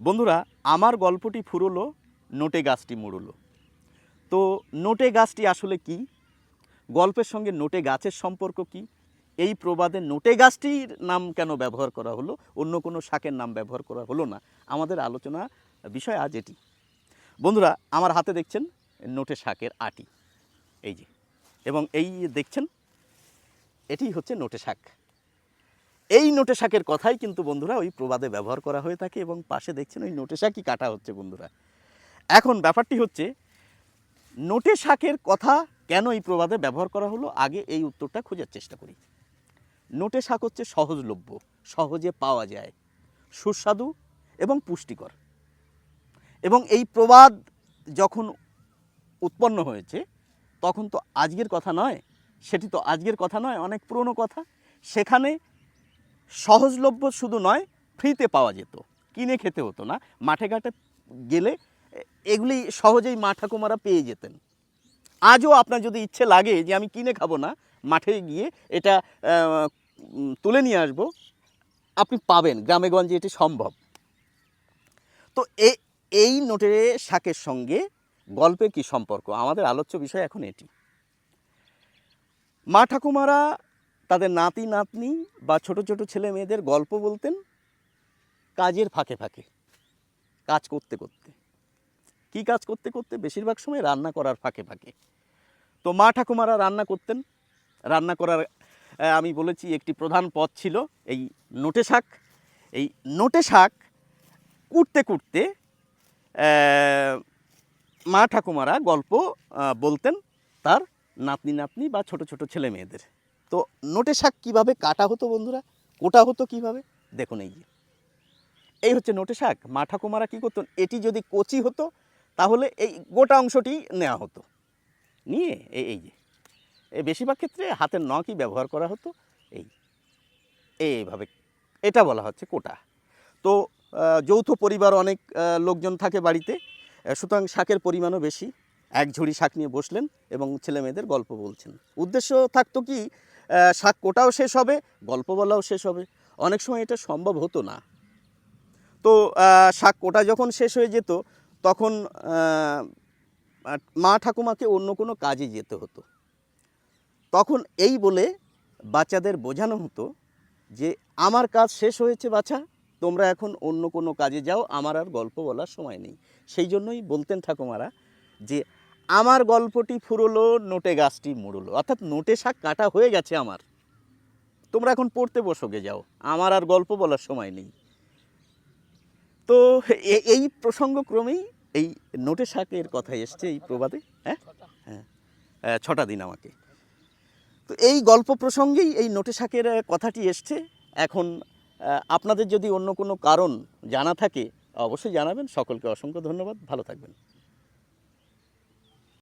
বন্ধুরা, আমার গল্পটি ফুরলো, নোটে গাছটি মুড়লো। তো নোটে গাছটি আসলে কি? গল্পের সঙ্গে নোটে গাছের সম্পর্ক কি? এই প্রবাদে নোটে গাছটির নাম কেন ব্যবহার করা হলো? অন্য কোনো শাকের নাম ব্যবহার করা হলো না? আমাদের আলোচনা বিষয় আজ এটি। বন্ধুরা, আমার হাতে দেখছেন নোটে শাকের আটি। এই যে, এবং এই দেখছেন, এটি হচ্ছে নোটে শাক। এই নোটে শাকের কথাই কিন্তু বন্ধুরা ওই প্রবাদে ব্যবহার করা হয়ে থাকে এবং পাশে দেখছেন ওই নোটে শাকই কাটা হচ্ছে বন্ধুরা। এখন ব্যাপারটি হচ্ছে, নোটে শাকের কথা কেন এই প্রবাদে ব্যবহার করা হলো? আগে এই উত্তরটা খোঁজার চেষ্টা করি। নোটে শাক হচ্ছে সহজলভ্য, সহজে পাওয়া যায়, সুস্বাদু এবং পুষ্টিকর। এবং এই প্রবাদ যখন উৎপন্ন হয়েছে, তখন তো আজকের কথা নয়, সেটি তো আজকের কথা নয়, অনেক পুরনো কথা। সেখানে সহজলভ্য শুধু নয় ফ্রিতে পাওয়া যেত। কিনে খেতে হতো না। মাঠে ঘাটে গেলে এগুলি সহজেই মা ঠাকুমারা পেয়ে যেতেন। আজও আপনার যদি ইচ্ছে লাগে যে আমি কিনে খাব না, মাঠে গিয়ে এটা তুলে নিয়ে আসব, আপনি পাবেন। গ্রামে গঞ্জে এটি সম্ভব। তো এই নোটের শাকের সঙ্গে গল্পের কি সম্পর্ক? আমাদের আলোচ্য বিষয় এখন এটি। মা ঠাকুমারা তাদের নাতি, নাতনি বা ছোট ছোট ছেলে মেয়েদের গল্প বলতেন কাজের ফাঁকে ফাঁকে, কাজ করতে করতে। কি কাজ করতে করতে? বেশিরভাগ সময় রান্না করার ফাঁকে ফাঁকে। তো মা ঠাকুমারা রান্না করতেন। রান্না করার আমি বলেছি একটি প্রধান পথ ছিল এই নোটে শাক। এই নোটে শাক কুটতে কুটতে মা ঠাকুমারা গল্প বলতেন তার নাতনি নাতনি বা ছোট ছোট ছেলে মেয়েদের। তো নোটে শাক কীভাবে কাটা হতো বন্ধুরা? কোটা হতো কীভাবে? দেখুন এই যে। এই হচ্ছে নোটে শাক। মা ঠাকুমারা কী করতেন? এটি যদি কচি হতো, তাহলে এই গোটা অংশটি নেওয়া হতো। নিয়ে এই এই যে। এই বেশিরভাগ ক্ষেত্রে হাতের নখই ব্যবহার করা হতো। এই। এইভাবে। এটা বলা হচ্ছে কোটা। তো যৌথ পরিবার অনেক লোকজন থাকে বাড়িতে। সুতরাং শাকের পরিমাণও বেশি। এক ঝুড়ি শাক নিয়ে বসলেন এবং ছেলে মেয়েদের গল্প বলছেন। উদ্দেশ্য থাকতো কি? শাক কোটাও শেষ হবে, গল্প বলাও শেষ হবে। অনেক সময় এটা সম্ভব হতো না। তো শাক কোটা যখন শেষ হয়ে যেত, তখন মা ঠাকুমাকে অন্য কোনো কাজে যেতে হতো। তখন এই বলে বাচ্চাদের বোঝানো হতো যে, আমার কাজ শেষ হয়েছে বাচ্চা তোমরা এখন অন্য কোনো কাজে যাও, আমার আর গল্প বলার সময় নেই। সেই জন্যই বলতেন ঠাকুমারা যে আমার গল্পটি ফুরলো, নোটে গাছটি মুড়লো। অর্থাৎ নোটে শাক কাটা হয়ে গেছে আমার। তোমরা এখন পড়তে বসোগে যাও। আমার আর গল্প বলার সময় নেই। তো এই প্রসঙ্গক্রমেই এই নোটে শাকের কথা এসছে এই প্রবাদে হ্যাঁ? হ্যাঁ। ছটা দিন আমাকে। তো এই গল্প প্রসঙ্গেই এই নোটে শাকের কথাটি এসছে। এখন আপনাদের যদি অন্য কোনো কারণ জানা থাকে, অবশ্যই জানাবেন। সকলকে অসংখ্য ধন্যবাদ। ভালো থাকবেন।